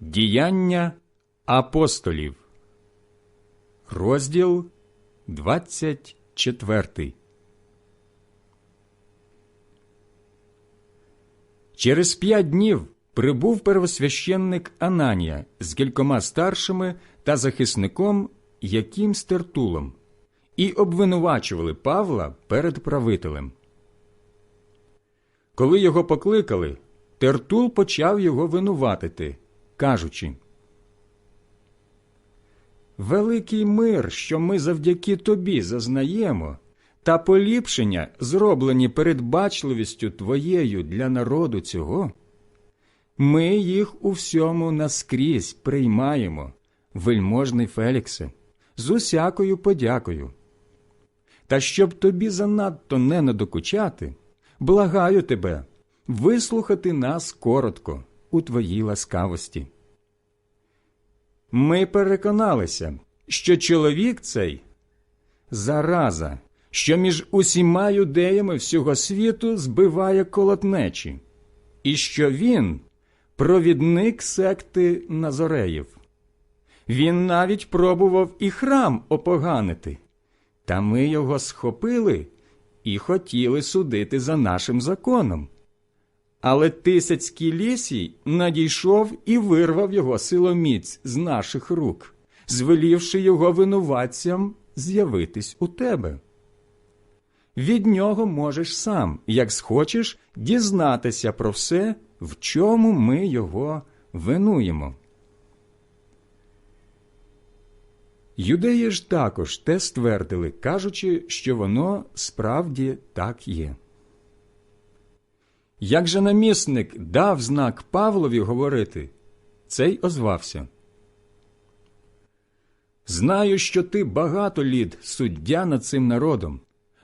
Діяння апостолів, розділ 24. Через п'ять днів прибув первосвященник Ананія з кількома старшими та захисником Яким Стертулом і обвинувачували Павла перед правителем. Коли його покликали, Тертул почав його винуватити, кажучи Великий мир, що ми завдяки тобі зазнаємо, та поліпшення, зроблені передбачливістю твоєю для народу цього, ми їх у всьому наскрізь приймаємо, вельможний Феліксе, з усякою подякою. Та щоб тобі занадто не надокучати, благаю тебе вислухати нас коротко у твоїй ласкавості. Ми переконалися, що чоловік цей зараза, що між усіма юдеями всього світу збиває колотнечі, і що він провідник секти Назореїв. Він навіть пробував і храм опоганити, та ми його схопили і хотіли судити за нашим законом. Але тисяцький лісій надійшов і вирвав його силоміць з наших рук, звелівши його винуватцям з'явитись у тебе. Від нього можеш сам, як схочеш, дізнатися про все, в чому ми його винуємо. Юдеї ж також те ствердили, кажучи, що воно справді так є. Як же намісник дав знак Павлові говорити, цей озвався. Знаю, що ти багато літ суддя над цим народом,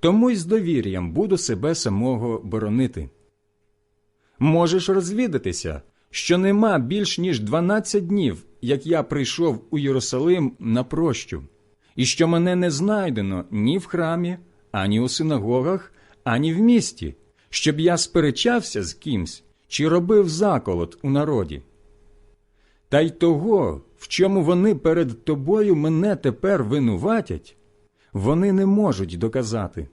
тому й з довір'ям буду себе самого боронити. Можеш розвідатися, що нема більш ніж дванадцять днів, як я прийшов у Єрусалим на прощу, і що мене не знайдено ні в храмі, ані у синагогах, ані в місті, щоб я сперечався з кимсь чи робив заколот у народі. Та й того, в чому вони перед тобою мене тепер винуватять, вони не можуть доказати.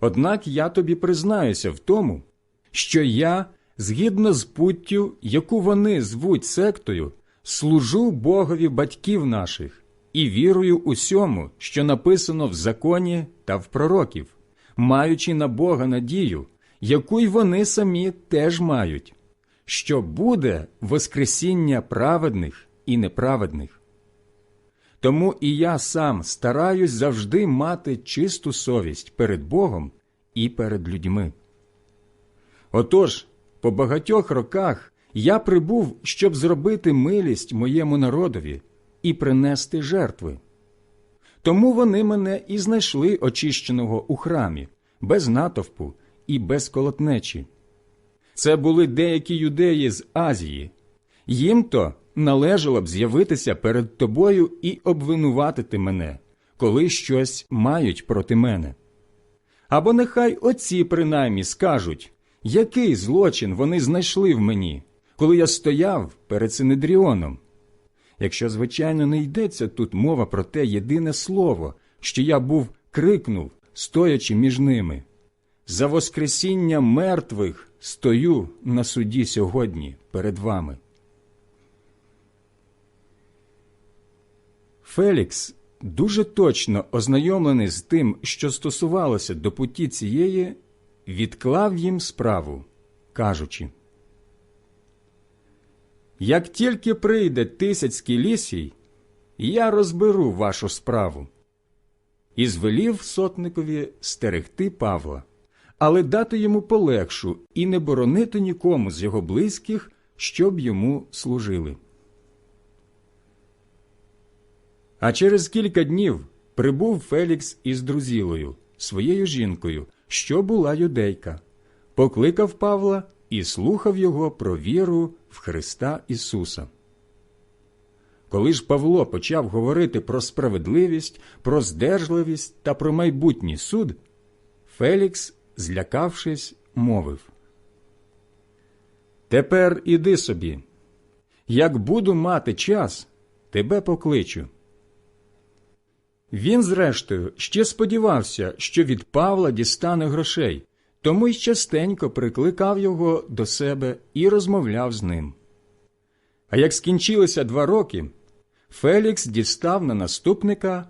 Однак я тобі признаюся в тому, що я, згідно з путтю, яку вони звуть сектою, служу Богові батьків наших і вірую усьому, що написано в законі та в пророків, маючи на Бога надію, яку й вони самі теж мають, що буде Воскресіння праведних і неправедних. Тому і я сам стараюсь завжди мати чисту совість перед Богом і перед людьми. Отож, по багатьох роках я прибув, щоб зробити милість моєму народові і принести жертви. Тому вони мене і знайшли очищеного у храмі, без натовпу і без колотнечі. Це були деякі юдеї з Азії. Їм то належало б з'явитися перед тобою і обвинуватити мене, коли щось мають проти мене. Або нехай оці принаймні скажуть, який злочин вони знайшли в мені, коли я стояв перед Синедріоном. Якщо, звичайно, не йдеться тут мова про те єдине слово, що я був крикнув, стоячи між ними. За Воскресіння мертвих стою на суді сьогодні перед вами. Фелікс, дуже точно ознайомлений з тим, що стосувалося до путі цієї, відклав їм справу, кажучи Як тільки прийде тисяцький лісій, я розберу вашу справу. І звелів сотникові стерегти Павла, але дати йому полегшу і не боронити нікому з його близьких, щоб йому служили. А через кілька днів прибув Фелікс із друзілою, своєю жінкою, що була юдейка, покликав Павла і слухав його про віру в Христа Ісуса. Коли ж Павло почав говорити про справедливість, про здержливість та про майбутній суд, Фелікс, злякавшись, мовив Тепер іди собі. Як буду мати час, тебе покличу. Він, зрештою, ще сподівався, що від Павла дістане грошей, тому й частенько прикликав його до себе і розмовляв з ним. А як скінчилися два роки, Фелікс дістав на наступника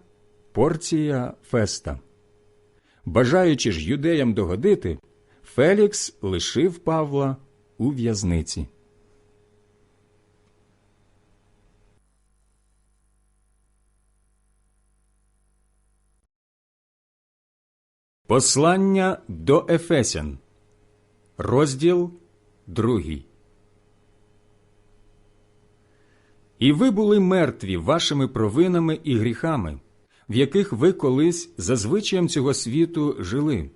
порція феста. Бажаючи ж юдеям догодити, Фелікс лишив Павла у в'язниці. Послання до Ефесян, розділ другий. І ви були мертві вашими провинами і гріхами, в яких ви колись за звичаєм цього світу жили,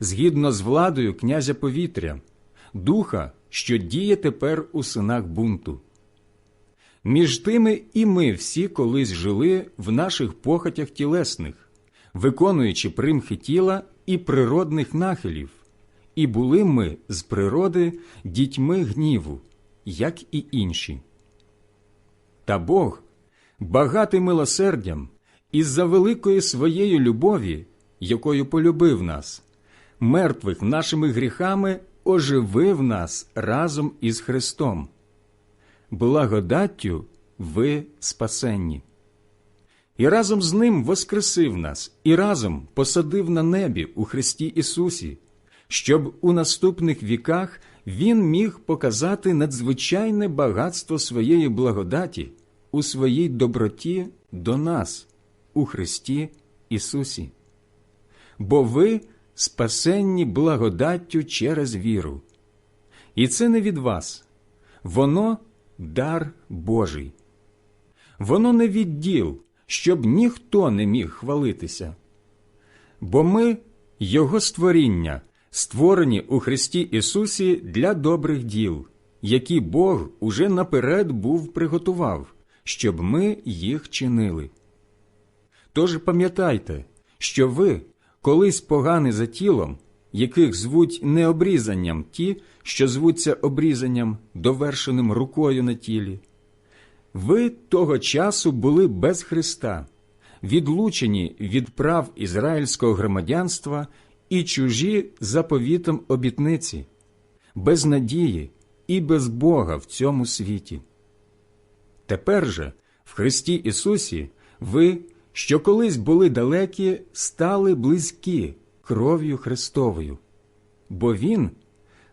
згідно з владою князя повітря, духа, що діє тепер у синах бунту. Між тими і ми всі колись жили в наших похотях тілесних, виконуючи примхи тіла і природних нахилів, і були ми з природи дітьми гніву, як і інші. Та Бог, багатий милосердям, із-за великої своєї любові, якою полюбив нас, мертвих нашими гріхами оживив нас разом із Христом. Благодаттю ви спасенні. І разом з Ним воскресив нас, і разом посадив на небі у Христі Ісусі, щоб у наступних віках Він міг показати надзвичайне багатство своєї благодаті у своїй доброті до нас у Христі Ісусі. Бо ви спасенні благодаттю через віру. І це не від вас, воно дар Божий. Воно не від діл, щоб ніхто не міг хвалитися. Бо ми Його створіння, створені у Христі Ісусі для добрих діл, які Бог уже наперед був приготував, щоб ми їх чинили. Тож пам'ятайте, що ви, колись погані за тілом, яких звуть не обрізанням ті, що звуться обрізанням, довершеним рукою на тілі, ви того часу були без Христа, відлучені від прав ізраїльського громадянства і чужі заповітом обітниці, без надії і без Бога в цьому світі. Тепер же, в Христі Ісусі, ви, що колись були далекі, стали близькі кров'ю Христовою, бо Він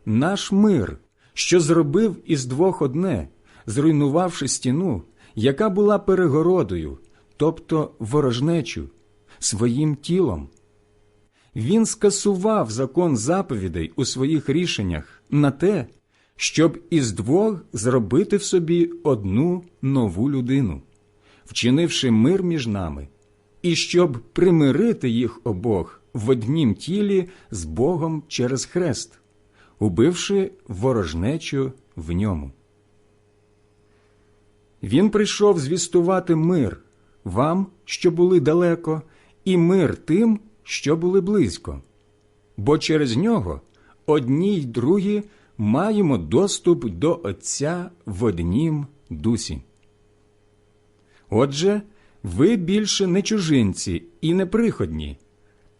наш мир, що зробив із двох одне, зруйнувавши стіну, яка була перегородою, тобто ворожнечу, своїм тілом. Він скасував закон заповідей у своїх рішеннях на те, щоб із двох зробити в собі одну нову людину, вчинивши мир між нами, і щоб примирити їх обох в однім тілі з Богом через хрест, убивши ворожнечу в ньому. Він прийшов звістувати мир вам, що були далеко, і мир тим, що були близько, бо через нього одні й другі маємо доступ до Отця в однім дусі. Отже, ви більше не чужинці і не приходні,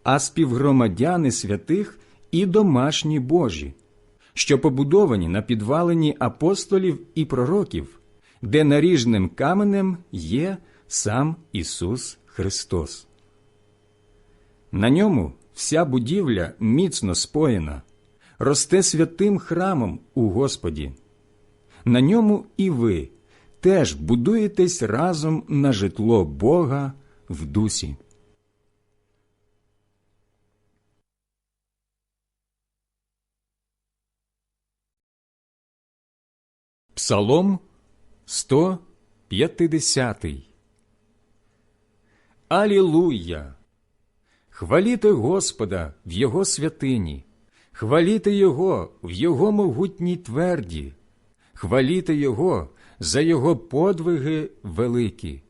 а співгромадяни святих і домашні Божі, що побудовані на підвалині апостолів і пророків, де наріжним каменем є сам Ісус Христос. На ньому вся будівля міцно споєна, росте святим храмом у Господі. На ньому і ви теж будуєтесь разом на житло Бога в дусі. Псалом 150 Алілуя! Хваліте Господа в Його святині, хваліте Його в Його могутній тверді, хваліте Його за Його подвиги великі,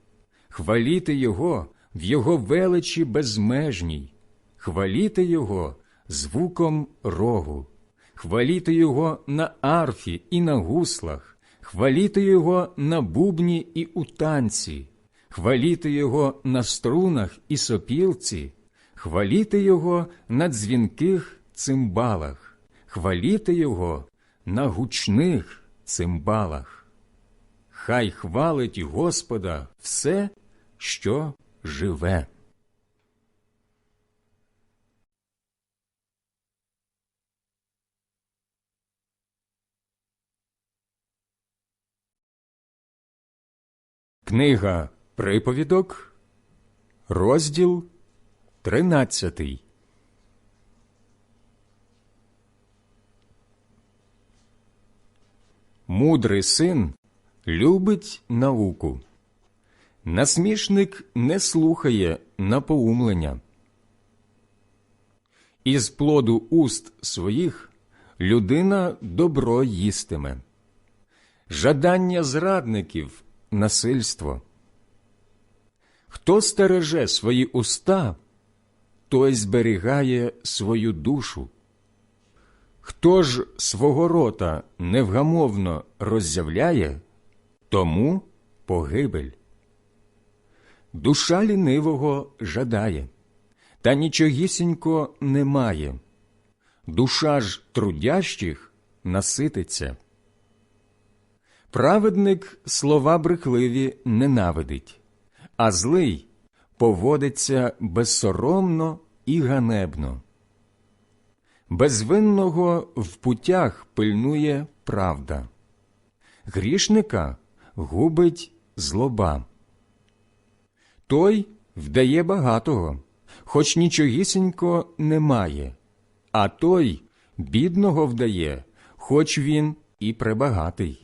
хваліте Його в Його величі безмежній, хваліте Його звуком рогу, хваліте Його на арфі і на гуслах, хваліти Його на бубні і у танці, хваліти Його на струнах і сопілці, хваліти Його на дзвінких цимбалах, хваліти Його на гучних цимбалах. Хай хвалить Господа все, що живе. Книга Приповідок, розділ тринадцятий. Мудрий син любить науку. Насмішник не слухає напоумлення. Із плоду уст своїх людина добро їстиме. Жадання зрадників насильство. Хто стереже свої уста, той зберігає свою душу. Хто ж свого рота невгамовно роззявляє, тому погибель. Душа лінивого жадає, та нічогісінько немає. Душа ж трудящих насититься. Праведник слова брехливі ненавидить, а злий поводиться безсоромно і ганебно. Безвинного в путях пильнує правда, грішника губить злоба. Той вдає багатого, хоч нічогісінько немає, а той бідного вдає, хоч він і пребагатий.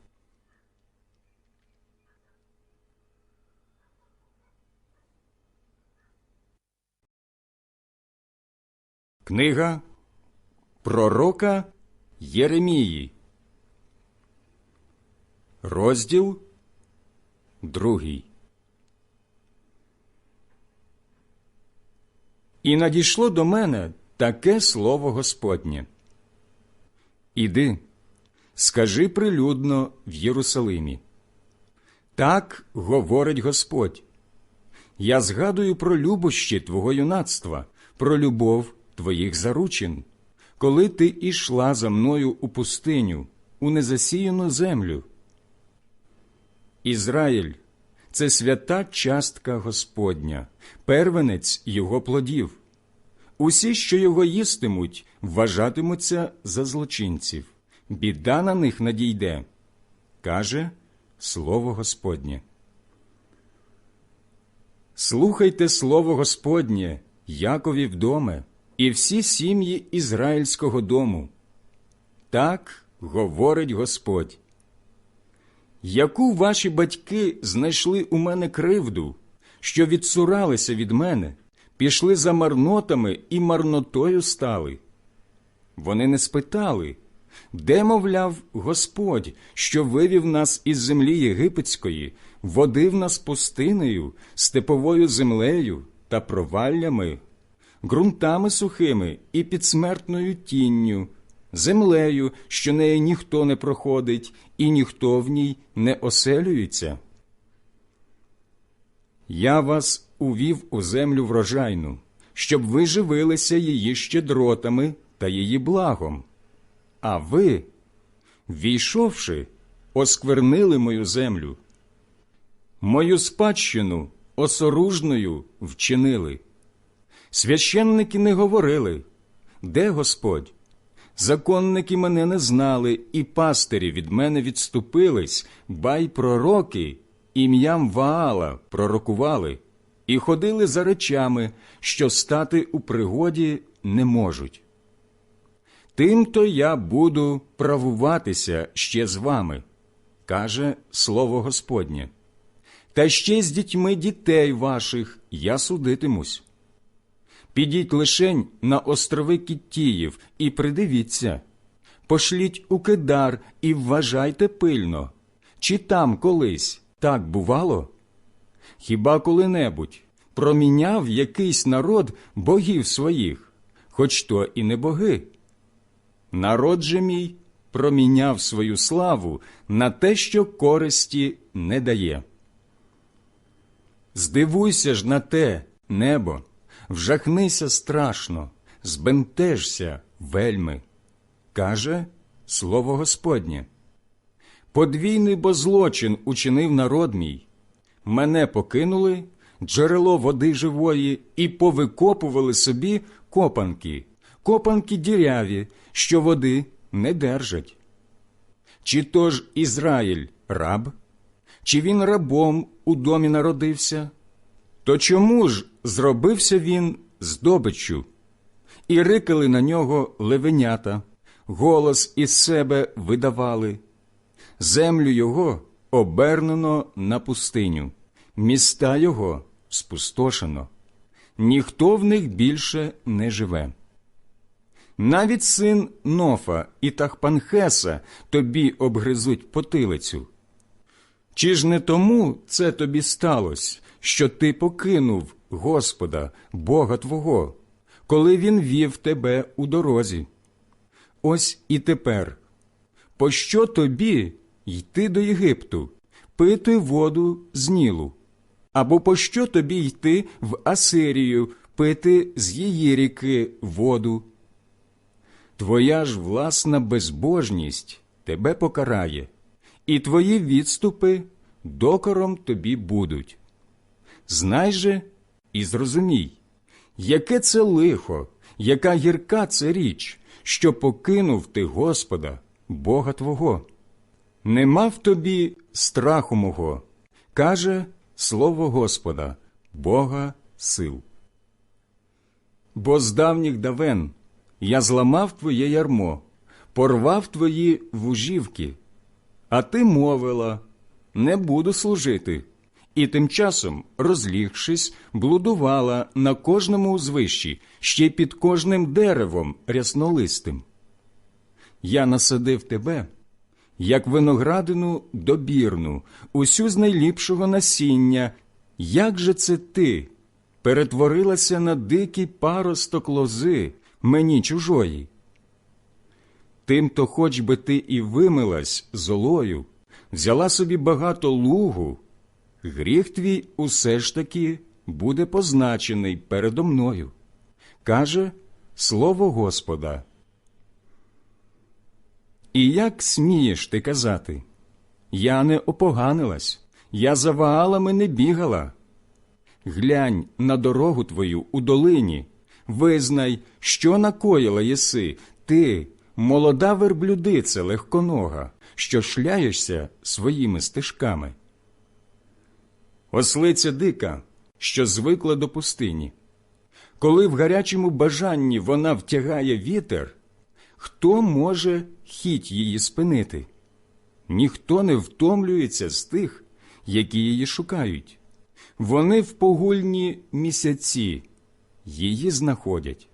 Книга Пророка Єремії, розділ другий. І надійшло до мене таке слово Господнє. Іди, скажи прилюдно в Єрусалимі. Так говорить Господь. Я згадую про любощі твого юнацтва, про любов твоїх заручин, коли ти ішла за мною у пустиню, у незасіяну землю. Ізраїль це свята частка Господня, первенець його плодів. Усі, що його їстимуть, вважатимуться за злочинців. Біда на них надійде, каже Слово Господнє. Слухайте Слово Господнє, Якові вдоме, і всі сім'ї Ізраїльського дому. Так говорить Господь. Яку ваші батьки знайшли у мене кривду, що відсуралися від мене, пішли за марнотами і марнотою стали? Вони не спитали, де, мовляв, Господь, що вивів нас із землі єгипетської, водив нас пустинею, степовою землею та проваллями, ґрунтами сухими і підсмертною тінню, землею, що неї ніхто не проходить, і ніхто в ній не оселюється. Я вас увів у землю врожайну, щоб ви живилися її щедротами та її благом. А ви, війшовши, осквернили мою землю, мою спадщину осоружною вчинили. Священники не говорили, де Господь? Законники мене не знали, і пастирі від мене відступились, бай пророки ім'ям Ваала пророкували, і ходили за речами, що стати у пригоді не можуть. Тим-то я буду правуватися ще з вами, каже слово Господнє. Та ще з дітьми дітей ваших я судитимусь. Підіть лишень на острови Кіттіїв і придивіться, пошліть у кидар і вважайте пильно, чи там колись так бувало? Хіба коли-небудь проміняв якийсь народ богів своїх, хоч то і не боги? Народ же мій проміняв свою славу на те, що користі не дає. Здивуйся ж на те, небо, вжахнися страшно, збентежся вельми, каже слово Господнє. Подвійний бо злочин учинив народ мій. Мене покинули, джерело води живої, і повикопували собі копанки, копанки діряві, що води не держать. Чи то ж Ізраїль раб, чи він рабом у домі народився? То чому ж зробився він здобиччю? І рикали на нього левенята, голос із себе видавали. Землю його обернено на пустиню, міста його спустошено, ніхто в них більше не живе. Навіть син Нофа і Тахпанхеса тобі обгризуть потилицю. Чи ж не тому це тобі сталося, що ти покинув Господа, Бога Твого, коли Він вів тебе у дорозі? Ось і тепер, пощо тобі йти до Єгипту, пити воду з Нілу? Або пощо тобі йти в Асирію, пити з її ріки воду? Твоя ж власна безбожність тебе покарає, і твої відступи докором тобі будуть. Знай же і зрозумій, яке це лихо, яка гірка це річ, що покинув ти Господа, Бога Твого. Нема в тобі страху мого, каже слово Господа, Бога сил. Бо з давніх давен я зламав твоє ярмо, порвав твої вужівки, А ти мовила не буду служити, і тим часом, розлігшись, блудувала на кожному узвищі, ще під кожним деревом ряснолистим. Я насадив тебе, як виноградину добірну, усю з найліпшого насіння. Як же це ти перетворилася на дикий паросток лози мені чужої? Тим-то хоч би ти і вимилась золою, взяла собі багато лугу, гріх твій усе ж таки буде позначений передо мною, каже слово Господа. І як смієш ти казати? Я не опоганилась, я за ваалами не бігала. Глянь на дорогу твою у долині, визнай, що накоїла єси, ти, молода верблюдице легконога, що шляєшся своїми стежками. Ослиця дика, що звикла до пустині. Коли в гарячому бажанні вона втягає вітер, хто може хіть її спинити? Ніхто не втомлюється з тих, які її шукають. Вони в погульні місяці її знаходять.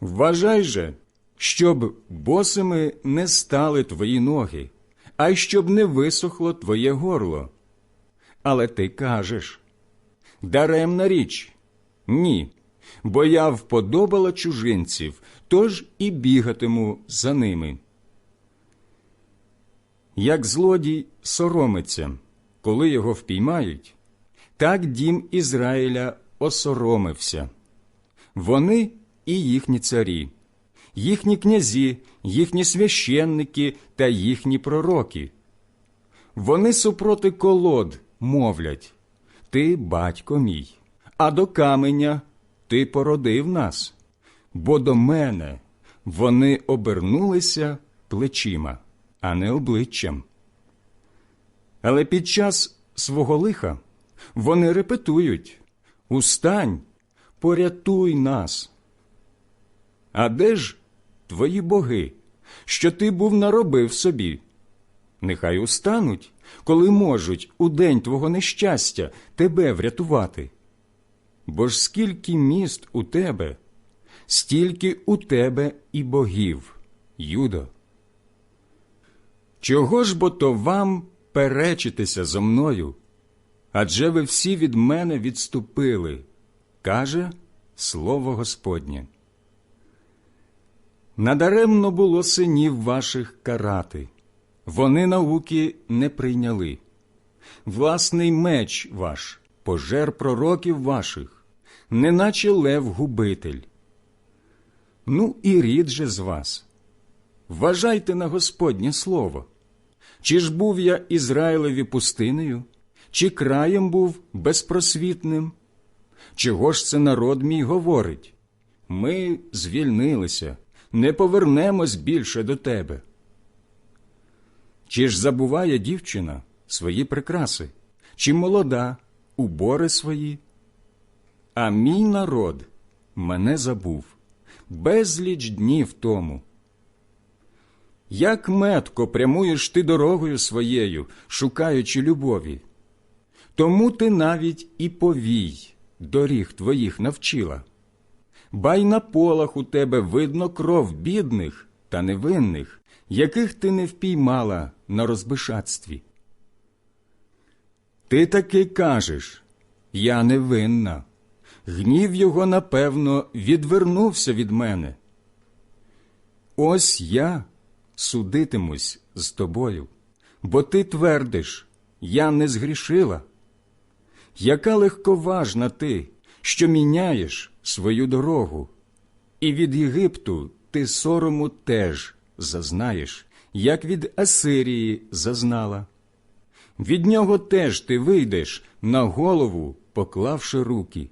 Вважай же, щоб босими не стали твої ноги, а й щоб не висохло твоє горло. Але ти кажеш даремна річ. Ні, бо я вподобала чужинців, тож і бігатиму за ними. Як злодій соромиться, коли його впіймають, так дім Ізраїля осоромився. Вони і їхні царі, їхні князі, їхні священники та їхні пророки. Вони супроти колод мовлять Ти, батько мій, а до каменя ти породив нас, бо до мене вони обернулися плечима, а не обличчям. Але під час свого лиха вони репетують Устань, порятуй нас. А де ж твої боги, що ти був наробив собі? Нехай устануть, коли можуть у день твого нещастя тебе врятувати. Бо ж скільки міст у тебе, стільки у тебе і богів, Юдо. Чого ж бо то вам перечитися зо мною? Адже ви всі від мене відступили, каже слово Господнє. Надаремно було синів ваших карати, вони науки не прийняли. Власний меч ваш, пожер пророків ваших, неначе лев губитель. Ну і рід же з вас. Вважайте на Господнє слово. Чи ж був я Ізраїлеві пустинею, чи краєм був безпросвітним? Чого ж це народ мій говорить? Ми звільнилися, не повернемось більше до тебе. Чи ж забуває дівчина свої прикраси, чи молода убори свої? А мій народ мене забув безліч днів тому. Як метко прямуєш ти дорогою своєю, шукаючи любові, тому ти навіть і повій доріг твоїх навчила. Бай на полах у тебе видно кров бідних та невинних, яких ти не впіймала на розбишатстві. Ти таки кажеш я невинна, гнів його, напевно, відвернувся від мене. Ось я судитимусь з тобою, бо ти твердиш, я не згрішила. Яка легковажна ти, що міняєш свою дорогу, і від Єгипту ти сорому теж зазнаєш, як від Асирії зазнала. Від нього теж ти вийдеш на голову, поклавши руки,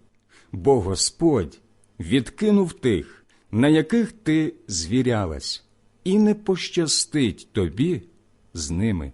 бо Господь відкинув тих, на яких ти звірялась, і не пощастить тобі з ними.